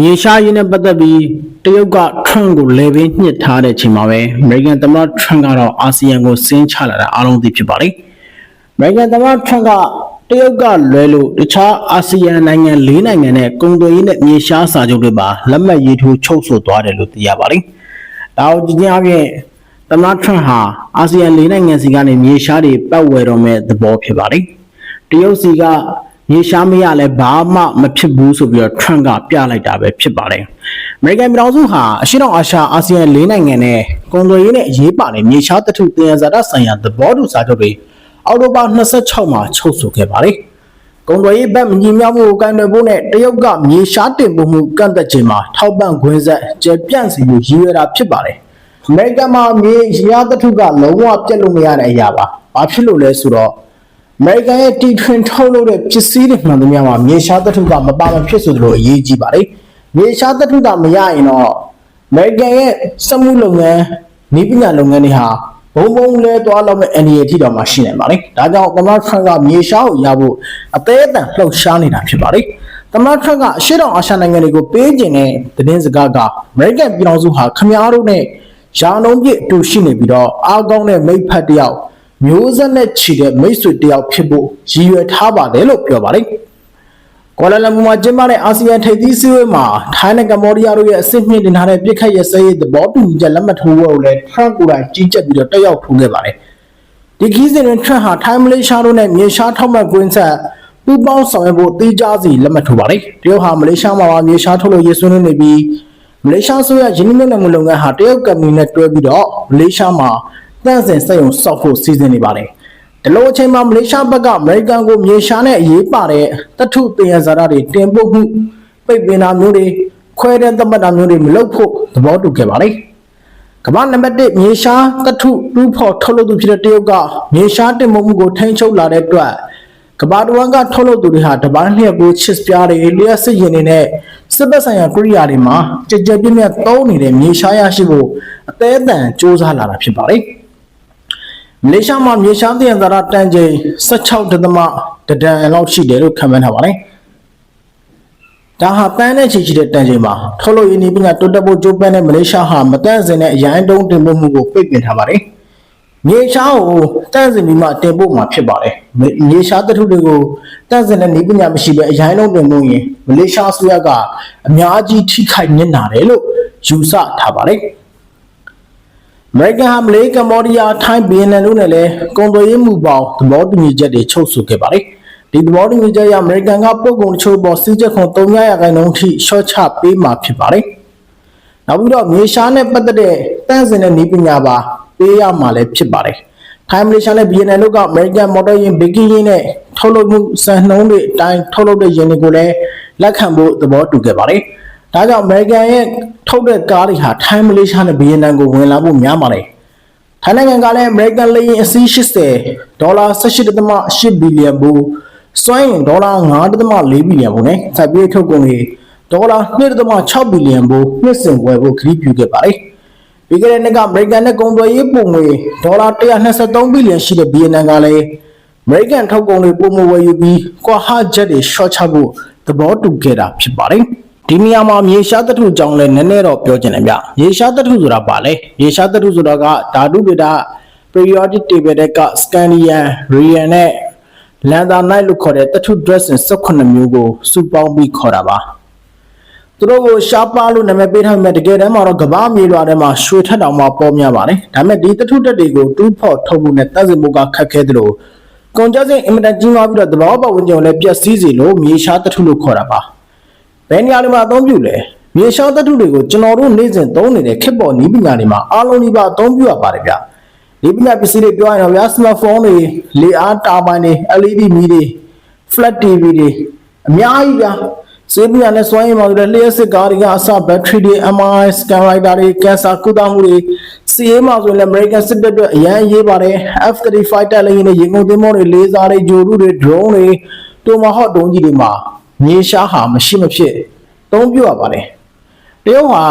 မြေရှားရင်းနဲ့ပတ်သက်ပြီးတရုတ်ကထရန့်ကိုလေဘင်းညှစ်ထားတဲ့အချိန်မှာပဲအမေရိကန်သမ္မတထရန့်ကတော့အာဆီယံကိုဆင်းချလာတာအားလုံးသိဖြစ်ပါတယ်။အမေရိကန်သမ္မတထရန့်ကတရုတ်ကလွဲလို့တခြားအာဆီယံနိုင်ငံ၄နိုင်ငံနဲ့ကုန်သွယ်ရေးနဲ့မြေရှားစာချုပ်တွေပါလက်မှတ်ရေးထိုးချုပ်ဆိုသွားတယ်လို့သိရပါတယ်။ဒါကိုကြည့်ကြအပြင်သမ္မတထရန့်ဟာအာဆီယံ၄နိုင်ငံစီကနေမြေရှားတွေပတ်ဝယ်တော့မဲ့သဘောဖြစ်ပါတယ်။တရုတ်စီက မြေရှားမရလဲဘာမှမဖြစ်ဘူးဆိုပြီးတော့ Trump ကပြလိုက်တာပဲဖြစ်ပါတယ်။ American ပြည်ထောင်စုဟာအရှေ့တောင်အာရှအာဆီယံ၄နိုင်ငံနဲ့ကုန်သွယ်ရေးနဲ့အရေးပါတဲ့မြေရှားသတ္ထုတင်ရဇာတ်ဆိုင်ရာသဘောတူစာချုပ်တွေအောက်တိုဘာ26မှာချုပ်ဆိုခဲ့ပါတယ်။ကုန်သွယ်ရေးဘက်မညီမျှမှုကိုကန့်ကွက်ဖို့နဲ့တရုတ်ကမြေရှားတင်ပို့မှုကန့်သက်ခြင်းမှာထောက်ပံ့ခွင့်ဆက်ကျပြန့်စီမှုရည်ရွယ်တာဖြစ်ပါတယ်။ American မှာမြေရှားသတ္ထုကလုံးဝပြတ်လို့မရတဲ့အရာပါ။ဘာဖြစ်လို့လဲဆိုတော့အ မေရိကန်ရဲ့တီထွင်ထုတ်လုပ်တဲ့ပစ္စည်းတွေမှန်သမျှမှာမြေရှားသတ္ထုကမပါမဖြစ်ဆိုသလိုအရေးကြီးပါလေမြေရှားသတ္ထုကမရရင်တော့အမေရိကန်ရဲ့စက်မှုလုပ်ငန်းနည်းပညာလုပ်ငန်းတွေဟာဘုံဘုံလဲသွားလောက်မဲ့အနေအထိတော့မှရှိနေပါလေဒါကြောင့်သမ္မတထရန့်ကမြေရှားကိုရဖို့အသေးအတန်လှုပ်ရှားနေတာဖြစ်ပါလေသမ္မတထရန့်ကအရှေ့တောင်အာရှနိုင်ငံတွေကိုပေးကျင်တဲ့သတင်းစကားကအမေရိကန်ပြည်ထောင်စုဟာခမားတို့နဲ့ရာနှုန်းပြည့်အတူရှိနေပြီးတော့အားကောင်းတဲ့မိတ်ဖက်တယောက် မျိုးဆက်နဲ့ချီတဲ့မိတ်ဆွေတယောက်ဖြစ်ဖို့ရည်ရွယ်ထားပါတယ်လို့ပြောပါတယ်။ကွာလာလမ်ပူမှာကျင်းပတဲ့အာဆီယံထိပ်သီးစည်းဝေးမှာထိုင်းနဲ့ကမ္ဘောဒီးယားတို့ရဲ့အဆင့်မြင့်တင်ထားတဲ့ပြစ်ခတ်ရစရေးသဘောတူညီချက်လက်မှတ်ထိုးဖို့လည်းထရန့်ကိုယ်တိုင်ကြီးကြပ်ပြီးတော့တက်ရောက်ထိုးခဲ့ပါတယ်။ဒီခီးစဉ်တွင်ထရန့်ဟာထိုင်းမလေးရှားတို့နဲ့မြေရှားထောက်မှတ်ကွင်းဆက်ပူးပေါင်းဆောင်ရွက်ဖို့တေးကြစီလက်မှတ်ထိုးပါတယ်။တရုတ်ဟာမလေးရှားမှာပါမြေရှားထုတ်လို့ရေးဆွေးနွေးနေပြီးမလေးရှားဆိုရယင်းနှိမ့်နှံမှုလုပ်ငန်းဟာတရုတ်ကမ္ပဏီနဲ့တွဲပြီးတော့မလေးရှားမှာ တန့်စင်စက်ရုံစောက်ဖို့စီစဉ်နေပါတယ်။ဒီလိုအချိန်မှာမလေးရှားဘက်ကအမေရိကန်ကိုမြေရှားနဲ့အရေးပါတဲ့တထုတင်ရဇာတ်တွေတင်ပို့မှုပိတ်ပင်တာမျိုးတွေခွဲတဲ့သတ်မှတ်တာမျိုးတွေမလုပ်ဖို့သဘောတူခဲ့ပါတယ်။ကမ္ဘာနံပါတ်1မြေရှားတထုတူးဖော်ထုတ်လုပ်သူဖြစ်တဲ့တရုတ်ကမြေရှားတင်ပို့မှုကိုထိန်းချုပ်လာတဲ့အတွက်ကမ္ဘာတဝန်းကထုတ်လုပ်သူတွေဟာတပန်းလျက်ကိုချစ်ပြားတွေလျှက်စစ်ရင်တွေနဲ့စစ်ဘက်ဆိုင်ရာကိရိယာတွေမှာကြကြပြည့်ပြည့်သုံးနေတဲ့မြေရှားရရှိဖို့အသေးအတန်စ조사လာတာဖြစ်ပါတယ်။ မလေးရှားမှာမြေရှားတင်သာရတန်ချိန်16ဒသမတဒန်လောက်ရှိတယ်လို့ခန့်မှန်းထားပါတယ်။ဒါဟာပန်းနဲ့ချီချီတဲ့တန်ချိန်မှာထုတ်လုပ်ရင်းနှီးပညာတိုးတက်ဖို့ကြိုးပမ်းတဲ့မလေးရှားဟာမတန့်စင်တဲ့အရန်တုံးတင်ပို့မှုကိုပိတ်ပင်ထားပါတယ်။မြေရှားကိုတန့်စင်ပြီးမှတင်ပို့မှာဖြစ်ပါတယ်။မြေရှားသတ္ထုတွေကိုတန့်စင်တဲ့နည်းပညာမရှိဘဲအရန်တုံးတင်ပို့ရင်မလေးရှားဆိုရကအများကြီးထိခိုက်ညစ်နာတယ်လို့ယူဆထားပါတယ်။အ မေရိကန်ဟာမလေးကမ္ဘောဒီးယားထိုင်းဗီယက်နမ်တို့နဲ့လည်းကုန်သွယ်ရေးမှုပေါင်းသဘောတူညီချက်တွေချုပ်ဆိုခဲ့ပါတယ်။ဒီသဘောတူညီချက်အရအမေရိကန်ကပို့ကုန်တချို့ပေါ်စီးချက်ခွန်300ရာခိုင်နှုန်းထိရှော့ချပေးမှာဖြစ်ပါတယ်။နောက်ပြီးတော့မြေရှားနဲ့ပတ်သက်တဲ့တန့်စင်တဲ့နည်းပညာပါပေးရမှာလည်းဖြစ်ပါတယ်။ထိုင်းမလေးရှားနဲ့ဗီယက်နမ်တို့ကအမေရိကန်မော်တော်ယာဉ်ဘီကင်းယာဉ်နဲ့ထုတ်လုပ်မှုစံနှုန်းတွေအတိုင်းထုတ်လုပ်တဲ့ယာဉ်တွေကိုလည်းလက်ခံဖို့သဘောတူခဲ့ပါတယ်။ ဒါကြောင့်အမေရိကန်ရဲ့ထုတ်တဲ့ကားတွေဟာထိုင်းမလေးရှားနဲ့ဗီယက်နမ်ကိုဝင်လာဖို့များပါတယ်။ထိုင်းနိုင်ငံကလည်းအမေရိကန်လေယာဉ်အစီး80ဒေါ်လာ18.8ဘီလီယံဘူးစွမ်းရင်ဒေါ်လာ9.4ဘီလီယံဘူးနဲ့ဆက်ပြီးထုတ်ကုန်တွေဒေါ်လာ2.6ဘီလီယံဘူးနှစ်စဉ်ဝယ်ဖို့ခရီးပြုခဲ့ပါတယ်။ပြီးခဲ့တဲ့နှစ်ကအမေရိကန်နဲ့ကုန်သွယ်ရေးပုံငွေဒေါ်လာ123ဘီလီယံရှိတဲ့ဗီယက်နမ်ကလည်းအမေရိကန်ထုတ်ကုန်တွေပုံမဝယ်ယူပြီးကွာဟာဂျက်တွေ short ချဖို့သဘောတူခဲ့တာဖြစ်ပါတယ်။ ဒီနေရာမှာမြေရှားသတ္ထုကြောင့်လည်းနည်းနည်းတော့ပြောချင်တယ်ဗျ။မြေရှားသတ္ထုဆိုတာပါလေ။မြေရှားသတ္ထုဆိုတာကဓာတုဗေဒ periodic table တဲ့က scandium, radium နဲ့ lanthanide လို့ခေါ်တဲ့သတ္ထု dressing 18မျိုးကိုစုပေါင်းပြီးခေါ်တာပါ။သူတို့ကိုရှားပါလို့နာမည်ပေးထားပေမဲ့တကယ်တမ်းမှာတော့ကမ္ဘာမြေလွှာထဲမှာရွှေထက်တောင်မှပေါ်များပါတယ်။ဒါပေမဲ့ဒီသတ္ထုတက်တွေကိုတူးဖော်ထုတ်ဖို့နဲ့တတ်စင်ဖို့ကခက်ခဲသလိုကုန်ကြမ်းစိအင်မတန်ကြီးမားပြီးတော့သဘာဝပတ်ဝန်းကျင်ကိုလည်းပျက်စီးစေလို့မြေရှားသတ္ထုလို့ခေါ်တာပါ။ ဘယ်နေရာတွေမှာအသုံးပြုလဲ။မြေရှားသတ္ထုတွေကိုကျွန်တော်တို့နေ့စဉ်သုံးနေတဲ့ခေတ်ပေါ်နည်းပညာတွေမှာအားလုံးဒီပါအသုံးပြုရပါတယ်ဗျ။ဒီပညာပစ္စည်းတွေပြောရရင်တော့ဗျာစမတ်ဖုန်းတွေလေအားတာဘိုင်တွေ LED မီးတွေ flat TV တွေအများကြီးဗျာစေးပညာနဲ့စွမ်းရည်မှာဆိုတဲ့လျှက်စစ်ကားတွေကအစဘက်ထရီတွေ MRI scan writer တွေကင်ဆာကုသမှုတွေစီးရေးမှာဆိုရင်လည်း American စစ်တပ်အတွက်အရန်ရေးပါတယ် F35 တက်လည်းရင်ရေငုံသင်းမောတွေလေးစားတွေဂျိုရုတွေ drone တွေတိုမာဟော့တုံးကြီးတွေမှာ မြေရှားဟာမရှိမဖြစ်သုံးပြရပါတယ်တရုတ်ဟာ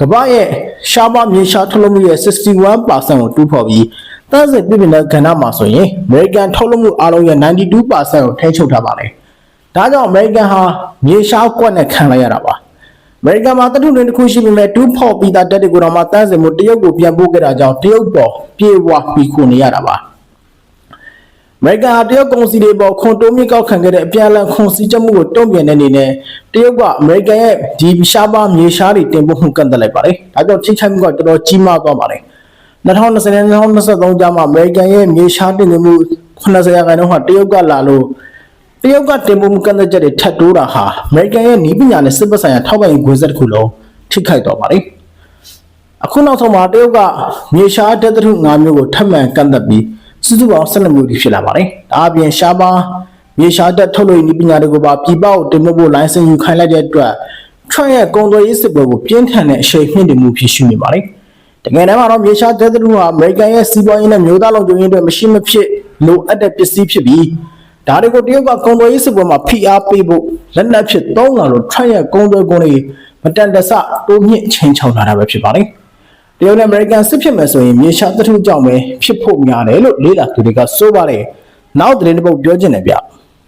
ကမ္ဘာရဲ့ရှားပါမြေရှားထုတ်လုပ်မှုရဲ့61%ကိုတူးဖော်ပြီးတန်းစစ်ပြည်ပြည်နဲ့ကဏ္ဍမှာဆိုရင် American ထုတ်လုပ်မှုအားလုံးရဲ့92%ကိုထိန်းချုပ်ထားပါတယ်။ဒါကြောင့် American ဟာမြေရှားကွက်နဲ့ခံလိုက်ရတာပါ။အမေရိကန်မှာတထုတွင်တစ်ခုရှိပေမဲ့တူးဖော်ပြီးသားတက်တွေကိုတော့မှတန်းစင်မှုတရုတ်ကိုပြန်ပို့ခဲ့တာကြောင့်တရုတ်ပေါ်ပြေဝပြီးခုနေရတာပါအ မေရိကန်ဟာတရုတ်ကုန်စည်တွေပေါ်ခွန်တိုးမြင့်ကောက်ခံခဲ့တဲ့အပြန်အလှန်ခွန်စည်းချက်မှုကိုတုံ့ပြန်တဲ့အနေနဲ့တရုတ်ကအမေရိကန်ရဲ့ဒီရှားပါမြေရှားတွေတင်ပို့မှုကန့်သက်လိုက်ပါတယ်။ဒါကြောင့်ထိခိုက်မှုကတော်တော်ကြီးမားသွားပါတယ်။2020နဲ့2023ကြားမှာအမေရိကန်ရဲ့မြေရှားတင်သွင်းမှု80ရာခိုင်နှုန်းဟာတရုတ်ကလာလို့တရုတ်ကတင်ပို့မှုကန့်သက်ချက်တွေထပ်တိုးတာဟာအမေရိကန်ရဲ့နည်းပညာနဲ့စစ်ပဆိုင်ရာထောက်ပံ့ရေးကွင်းဆက်တစ်ခုလုံးထိခိုက်သွားပါတယ်။အခုနောက်ဆုံးမှာတရုတ်ကမြေရှားတက်ထု၅မျိုးကိုထပ်မံကန့်သက်ပြီး စုစုပေါင်း12မျိုးဖြစ်လာပါတယ်။ဒါအပြင်ရှားပါမြေရှားတက်ထုတ်လို့နည်းပညာတွေကိုပါပြည်ပကိုတင်ပို့ဖို့လိုင်စင်ယူခိုင်းလိုက်တဲ့အတွက်ထရန့်ရဲ့ကုန်သွယ်ရေးစစ်ပွဲကိုပြင်းထန်တဲ့အရှိန်မြင့်တင်မှုဖြစ်ရှိနေပါတယ်။တကယ်တမ်းမှာတော့မြေရှားတက်ထုဟာအမေရိကန်ရဲ့စီးပွားရေးနဲ့မျိုးသားလုံခြုံရေးအတွက်မရှိမဖြစ်လိုအပ်တဲ့ပစ္စည်းဖြစ်ပြီးဒါတွေကိုတရုတ်ကကုန်သွယ်ရေးစစ်ပွဲမှာဖိအားပေးဖို့လက်နက်ဖြစ်သုံးလာလို့ထရန့်ရဲ့ကုန်သွယ်ကုန်တွေမတန်တဆတိုးမြင့်ချိန်ချောက်လာတာပဲဖြစ်ပါတယ်။ တရုတ်နဲ့အမေရိကန်စစ်ဖြစ်မယ်ဆိုရင်မြေရှားတထုကြောင့်ပဲဖြစ်ဖို့များတယ်လို့လေးလာသူတွေကဆိုပါတယ်။နောက်သတင်းတစ်ပုဒ်ပြောချင်တယ်ဗျ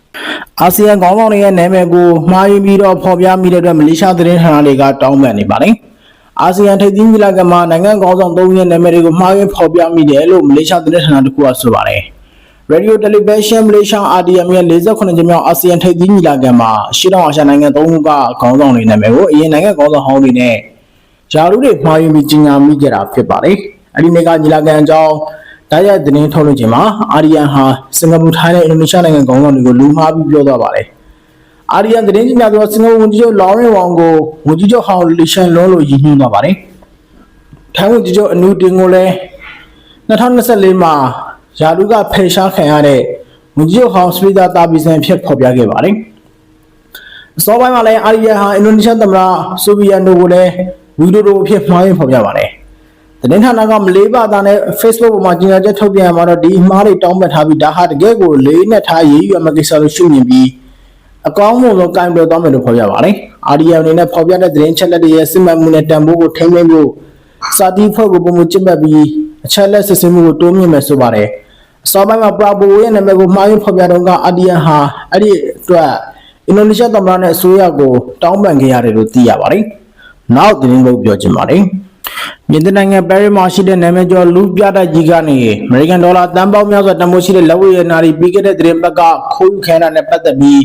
။အာဆီယံခေါင်းဆောင်တွေရဲ့နာမည်ကိုမှားယွင်းပြီးတော့ဖော်ပြမိတဲ့အတွက်မလေးရှားသတင်းဌာနတွေကတောင်းပန်နေပါတယ်။အာဆီယံထိပ်သီးညီလာခံမှာနိုင်ငံခေါင်းဆောင်၃ဦးရဲ့နာမည်တွေကိုမှားယွင်းဖော်ပြမိတယ်လို့မလေးရှားသတင်းဌာနတစ်ခုကဆိုပါတယ်။ Radio Television Malaysia RTM ရဲ့48ကြိမ်မြောက်အာဆီယံထိပ်သီးညီလာခံမှာရှေ့တောင်အာရှနိုင်ငံ၃ခုကခေါင်းဆောင်တွေနာမည်ကိုအရင်နိုင်ငံခေါင်းဆောင်ဟောင်းတွေနဲ့ ဂျာရူတွေမှားယွင်းပြီးကြီးညာမိကြတာဖြစ်ပါတယ်။အဲဒီနေ့ကညီလာခံအကြောင်းတိုက်ရိုက်သတင်းထုတ်လွှင့်ခြင်းမှာအာရီယန်ဟာစင်ကာပူထိုင်းနဲ့အင်ဒိုနီးရှားနိုင်ငံခေါင်းဆောင်တွေကိုလူမှားပြီးပြောသွားပါတယ်။အာရီယန်သတင်းကြီးများသောစင်ကာပူဝန်ကြီးချုပ်လော်ရင်ဝမ်ကိုဝန်ကြီးချုပ်ဟောင်းလီရှန်လွန်းလို့ရည်ညွှန်းသွားပါတယ်။ထိုင်းဝန်ကြီးချုပ်အနူတင်ကိုလည်း2024မှာယာလူကဖယ်ရှားခံရတဲ့ဝန်ကြီးချုပ်ဟောင်းစပီတာတာဘီဆန်ဖြစ်ဖော်ပြခဲ့ပါတယ်။အစောပိုင်းမှာလည်းအာရီယန်ဟာအင်ဒိုနီးရှားသမ္မတဆိုဗီယန်တို့ကိုလည်း ဝီဒိုတို့အဖြစ်မှားယွင်းဖော်ပြပါတယ်။သတင်းဌာနကမလေးပါသားနဲ့ Facebook ပေါ်မှာကြေညာချက်ထုတ်ပြန်မှာတော့ဒီအမှားတွေတောင်းပန်ထားပြီးဒါဟာတကယ်ကိုလေးနဲ့ထားရေးယူရမယ့်ကိစ္စလို့ရှုမြင်ပြီးအကောင်းဆုံးဆုံးကင်ပြသွားမယ်လို့ဖော်ပြပါတယ်။ RDM အနေနဲ့ဖော်ပြတဲ့သတင်းချက်လက်တွေရဲ့စစ်မှန်မှုနဲ့တန်ဖိုးကိုထိန်းသိမ်းဖို့စာတီးဖွဲ့ကိုပုံမှန်ကျင့်ပတ်ပြီးအချက်လက်စစ်ဆေးမှုကိုတိုးမြှင့်မယ်ဆိုပါတယ်။အစောပိုင်းမှာပရာဘိုရဲ့နာမည်ကိုမှားယွင်းဖော်ပြတော့က RDM ဟာအဲ့ဒီအတွက်အင်ဒိုနီးရှားသမ္မတနဲ့အစိုးရကိုတောင်းပန်ခဲ့ရတယ်လို့သိရပါတယ်။ နောက်သတင်းလို့ပြောချင်ပါတယ်။မြင်းနိုင်ငံပဲရီမှာရှိတဲ့နာမည်ကျော်လူပြတဲ့ကြီးကနေအမေရိကန်ဒေါ်လာတန်ပေါင်းများစွာတန်ဖိုးရှိတဲ့လက်ဝဲရနာရီပြီးခဲ့တဲ့သတင်းပတ်ကခိုးယူခဲတာနဲ့ပတ်သက်ပြီး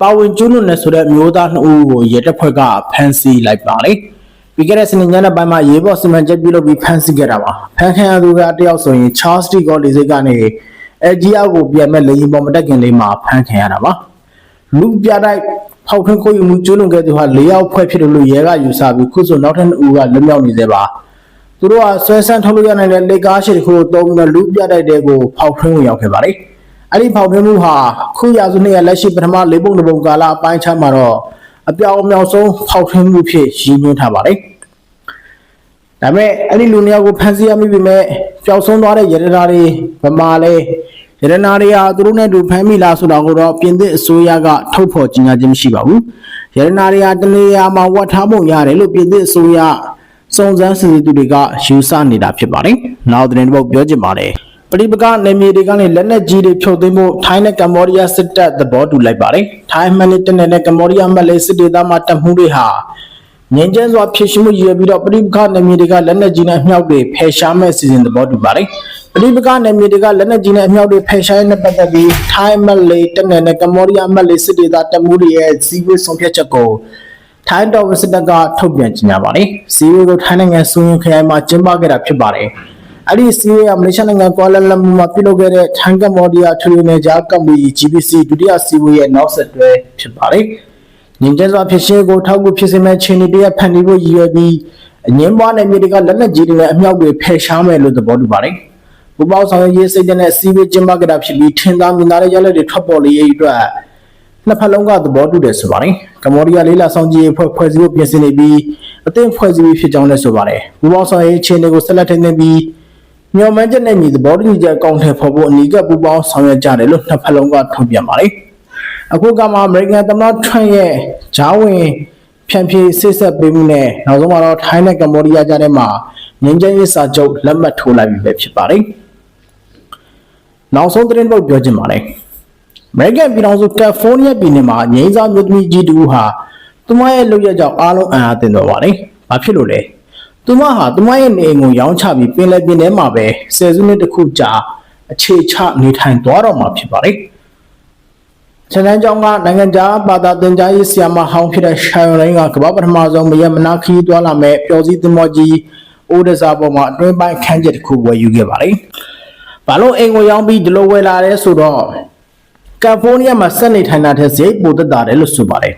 ပါဝင်ကျူးလွန်နေဆိုတဲ့မျိုးသားနှစ်ဦးကိုရဲတပ်ဖွဲ့ကဖမ်းဆီးလိုက်ပါလေ။ပြီးခဲ့တဲ့စနေညနေပိုင်းမှာရေဘော့စီမံချက်ပြုလုပ်ပြီးဖမ်းဆီးခဲ့တာပါ။ဖမ်းခံရသူကတယောက်ဆိုရင် Charles D. Gol လေစိတ်ကနေအဂျီယာကိုပြန်မဲ့လေရင်ပေါ်မတက်ခင်လေးမှာဖမ်းခံရတာပါ။လူပြတိုက် ဖောက်ထွင်းခိုးယူမှုကျူးလွန်ခဲ့သူဟာ၄ယောက်ဖွဲ့ဖြစ်တယ်လို့ရဲကယူဆပြီးခုဆိုနောက်ထပ်နှစ်ဦးကလွတ်မြောက်နေသေးပါ။သူတို့ကဆွဲဆန်းထုတ်လို့ရနိုင်တဲ့လက်ကားရှိတစ်ခုကိုတုံးပြီးတော့လူပြတိုက်တဲ့ကိုဖောက်ထွင်းဝင်ရောက်ခဲ့ပါတယ်။အဲ့ဒီဖောက်ထွင်းမှုဟာခုရာစုနှစ်ရဲ့လက်ရှိပထမလေးပုံတစ်ပုံကာလအပိုင်းခြားမှာတော့အပြောင်အမြောက်ဆုံးဖောက်ထွင်းမှုဖြစ်ရည်ညွှန်းထားပါတယ်။ဒါပေမဲ့အဲ့ဒီလူနှစ်ယောက်ကိုဖမ်းဆီးရမိပြီမဲ့ပျောက်ဆုံးသွားတဲ့ရတနာတွေဗမာလဲ ရတနာတွေဟာသူတို့နဲ့တူဖမ်းမိလားဆိုတာကိုတော့ပြင်သစ်အစိုးရကထုတ်ဖော်ကြေညာခြင်းမရှိပါဘူး။ရတနာတွေဟာတနေရာမှာဝတ်ထားပုံရတယ်လို့ပြင်သစ်အစိုးရစုံစမ်းစစ်ဆေးသူတွေကယူဆနေတာဖြစ်ပါတယ်။နောက်သတင်းတစ်ပုဒ်ပြောချင်ပါတယ်။ပရိပကနေမြေတွေကနေလက်နက်ကြီးတွေဖြုတ်သိမ်းဖို့ထိုင်းနဲ့ကမ္ဘောဒီးယားစစ်တပ်သဘောတူလိုက်ပါတယ်။ထိုင်းမှနဲ့တနက်နဲ့ကမ္ဘောဒီးယားမှလည်းစစ်ဒေသမှတပ်မှုတွေဟာငင်းကျန်းစွာဖြစ်ရှိမှုရည်ရွယ်ပြီးတော့ပရိပကနေမြေတွေကလက်နက်ကြီးနဲ့အမြောက်တွေဖယ်ရှားမဲ့စီစဉ်သဘောတူပါတယ်။ ပရိပကနေမြေတွေကလက်နက်ကြီးနဲ့အမြောက်တွေဖယ်ရှားရတဲ့ပတ်သက်ပြီးထိုင်းမလေးတနက်နဲ့ကမ္ဘောဒီးယားမှလည်းစစ်ဒေသတပ်မှုတွေရဲ့စီးပွားဆောင်ဖြတ်ချက်ကိုထိုင်းတော်ဝင်စစ်တပ်ကထုတ်ပြန်ကြေညာပါတယ်။စီးရီးကိုထိုင်းနိုင်ငံစုံရင်ခရိုင်မှာကျင်းပခဲ့တာဖြစ်ပါတယ်။အဲ့ဒီစီးရီးကမလေးရှားနိုင်ငံကွာလာလမ်ပူမှာပြုလုပ်ခဲ့တဲ့ထိုင်းကမ္ဘောဒီးယားထရီနယ်ဂျာကမ်ပီ GBC ဒုတိယစီးပွားရဲ့နောက်ဆက်တွဲဖြစ်ပါတယ်။ငင်းကျစွာဖြစ်ရှင်းကိုထောက်ကူဖြစ်စေမဲ့ခြေနေတရဖန်တီးဖို့ရည်ရွယ်ပြီးအငင်းပွားနယ်မြေတွေကလက်နက်ကြီးတွေနဲ့အမြောက်တွေဖယ်ရှားမယ်လို့သဘောတူပါတယ်။ ဘူပေါဆောင်ရေးစိတ်တဲ့စီးပွားကျင်းပခဲ့တာဖြစ်ပြီးထင်သာမြင်သာတဲ့ရလဒ်တွေထွက်ပေါ်လေရဲ့အတွက်နှစ်ဖက်လုံးကသဘောတူတယ်ဆိုပါတယ်။ကမ္ဘောဒီးယားလေးလာဆောင်ကြီးဖွဲ့ဖွဲ့စည်းဖို့ပြင်ဆင်နေပြီးအသင်းဖွဲ့စည်းပြီးဖြစ်ကြောင်းလည်းဆိုပါတယ်။ဘူပေါဆောင်ရေးအခြေအနေကိုဆက်လက်ထိန်းသိမ်းပြီးညော်မှန်းချက်နဲ့ညီသဘောတူညီချက်အကောင့်ထဲပေါ်ဖို့အနီးကပ်ပူးပေါင်းဆောင်ရွက်ကြတယ်လို့နှစ်ဖက်လုံးကထုတ်ပြန်ပါတယ်။အခုကမှအမေရိကန်သမ္မတထရန့်ရဲ့ဂျားဝင်ဖြန့်ဖြေးစစ်ဆက်ပေးမှုနဲ့နောက်ဆုံးမှာတော့ထိုင်းနဲ့ကမ္ဘောဒီးယားကြားထဲမှာငင်းကျင်းရေးစာချုပ်လက်မှတ်ထိုးလိုက်ပြီပဲဖြစ်ပါတယ်။ နောက်ဆုံးသတင်းပုတ်ပြောချင်ပါတယ်။ American ပြည်ထောင်စုကယ်လီဖိုးနီးယားပြည်နယ်မှာငိမ့်စားမြို့သမီးကြီးတူဟာသူမရဲ့လုပ်ရကြောင့်အားလုံးအံ့အားသင့်တော်ပါတယ်။ဘာဖြစ်လို့လဲ။သူမဟာသူမရဲ့နေအိမ်ကိုရောင်းချပြီးပင်လယ်ပြင်ထဲမှာပဲဆယ်စုနှစ်တစ်ခုကြာအခြေချနေထိုင်သွားတော့မှာဖြစ်ပါတယ်။ချန်တန်းကျောင်းကနိုင်ငံခြားဘာသာသင်ကြားရေးဆရာမဟောင်းဖြစ်တဲ့ရှာယွန်လိုင်းကကမ္ဘာပထမဆုံးမယမနာခီးသွားလာမဲ့ပျော်စည်းသင်္ဘောကြီးအိုးဒစာပေါ်မှာအတွင်းပိုင်းခန်းချက်တစ်ခုဝယ်ယူခဲ့ပါတယ်။ ဘာလို့အိမ်ကိုရောင်းပြီးဒီလိုဝယ်လာလဲဆိုတော့ကယ်လီဖိုးနီးယားမှာဆက်နေထိုင်တာတဲ့ဈေးပိုသက်တာတယ်လို့ဆိုပါတယ်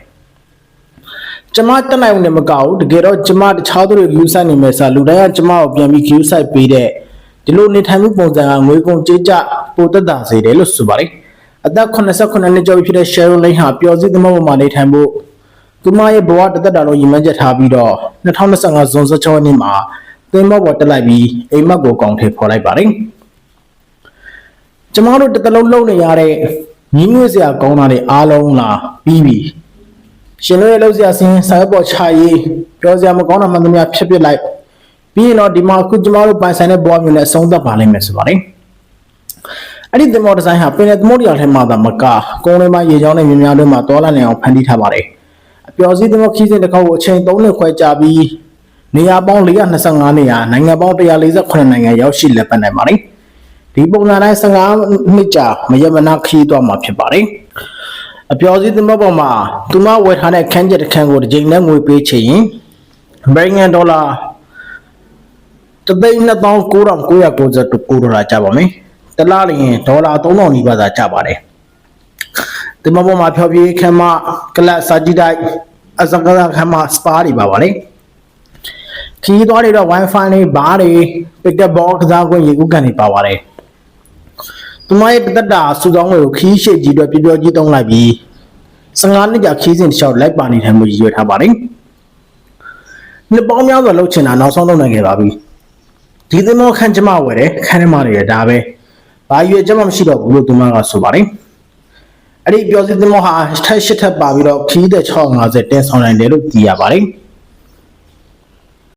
။ကျမတက်နိုင်ဦးနဲ့မကဘူးတကယ်တော့ကျမတခြားသူတွေ view site နေမယ်ဆိုတော့လူတိုင်းကကျမကိုပြန်ပြီး view site ပေးတဲ့ဒီလိုနေထိုင်မှုပုံစံကငွေကုန်ကြေးကျပိုသက်တာစေတယ်လို့ဆိုပါတယ်။အသက်89နှစ်ကျော်ပြီဖြစ်တဲ့ Sharon Lane ဟာပျော်စည်းသမောပေါ်မှာနေထိုင်ဖို့သူမရဲ့ဘဝတစ်သက်တာလုံးရည်မှန်းချက်ထားပြီးတော့2025ဇွန်16ရက်နေ့မှာသင်္ဘောပေါ်တက်လိုက်ပြီးအိမ်မက်ကိုကောင်ထေဖော်လိုက်ပါတယ်။ ကျမတို့တစ်သလုံးလုံးနေရတဲ့ညီငွေစရာကောင်းတာတွေအားလုံးလာပြီးပြီ။ရှင်တို့ရဲ့လောက်စရာစင်းစာရွက်ပေါ်ချရေးပြောစရာမကောင်းတာမှန်သမျှဖြစ်ပစ်လိုက်ပြီးရင်တော့ဒီမှာအခုကျမတို့ပိုင်ဆိုင်တဲ့ဘဝမျိုးနဲ့အဆုံးသတ်ပါလိမ့်မယ်ဆိုပါတယ်။အဲ့ဒီသင်္ဘောဒီဇိုင်းဟာပင်လယ်သမုဒ္ဒရာထဲမှာသာမကကုန်းထဲမှာရေချောင်းနဲ့မြင်းများတွေမှာတောလာနေအောင်ဖန်တီးထားပါတယ်။အပျော်စီးသင်္ဘောခီးစဉ်တစ်ခေါက်ကိုအချိန်3နှစ်ခွဲကြာပြီးနေရာပေါင်း425နေရာနိုင်ငံပေါင်း148နိုင်ငံရောက်ရှိလက်ပတ်နိုင်ပါတယ်။ ဒီပုံစံတိုင်း15နှစ်ကြာမယမနာခီးသွားမှာဖြစ်ပါတယ်။အပျော်စီးသင်္ဘောပေါ်မှာသူမဝယ်ထားတဲ့ခန်းကျက်တစ်ခန်းကိုတစ်ကြိမ်နဲ့ငွေပေးချင်ရင်အမေရိကန်ဒေါ်လာ3,2990ကိုဒေါ်လာကျပါမယ်။တစ်လားလျင်ဒေါ်လာ3,000နီးပါးသာကျပါတယ်။ဒီမှာပေါ်မှာဖြောပြခမ်းမကလပ်စာကြည့်တိုက်အစကရခမ်းမစပါတွေပါပါတယ်။ခီးသွားတွေတော့ Wi-Fi တွေဘားတွေ Picture Box ကစားခွင့်ရေကူးကန်တွေပါပါတယ်။ သူမရဲ့ပသက်တာစူဆောင်းကိုခီးရှိကြီးတွေပျော်ပျော်ကြီးတုံးလိုက်ပြီး15နှစ်ကြာခီးစဉ်တစ်လျှောက်လိုက်ပါနေထိုင်မှုရည်ရွယ်ထားပါတယ်။နှစ်ပေါင်းများစွာလှုပ်ချင်တာနောက်ဆုံးလုပ်နိုင်ခဲ့ပါပြီ။ဒီသမောခန့်ကျမဝယ်တယ်ခန်းထဲမှာနေရဒါပဲ။ဘာရွေကျမမရှိတော့ဘူးလို့သူမကဆိုပါတယ်။အဲ့ဒီပြောစီသမောဟာထက်ရှစ်ထပ်ပါပြီးတော့ခီးတဲ့650တင်းဆောင်နိုင်တယ်လို့သိရပါတယ်။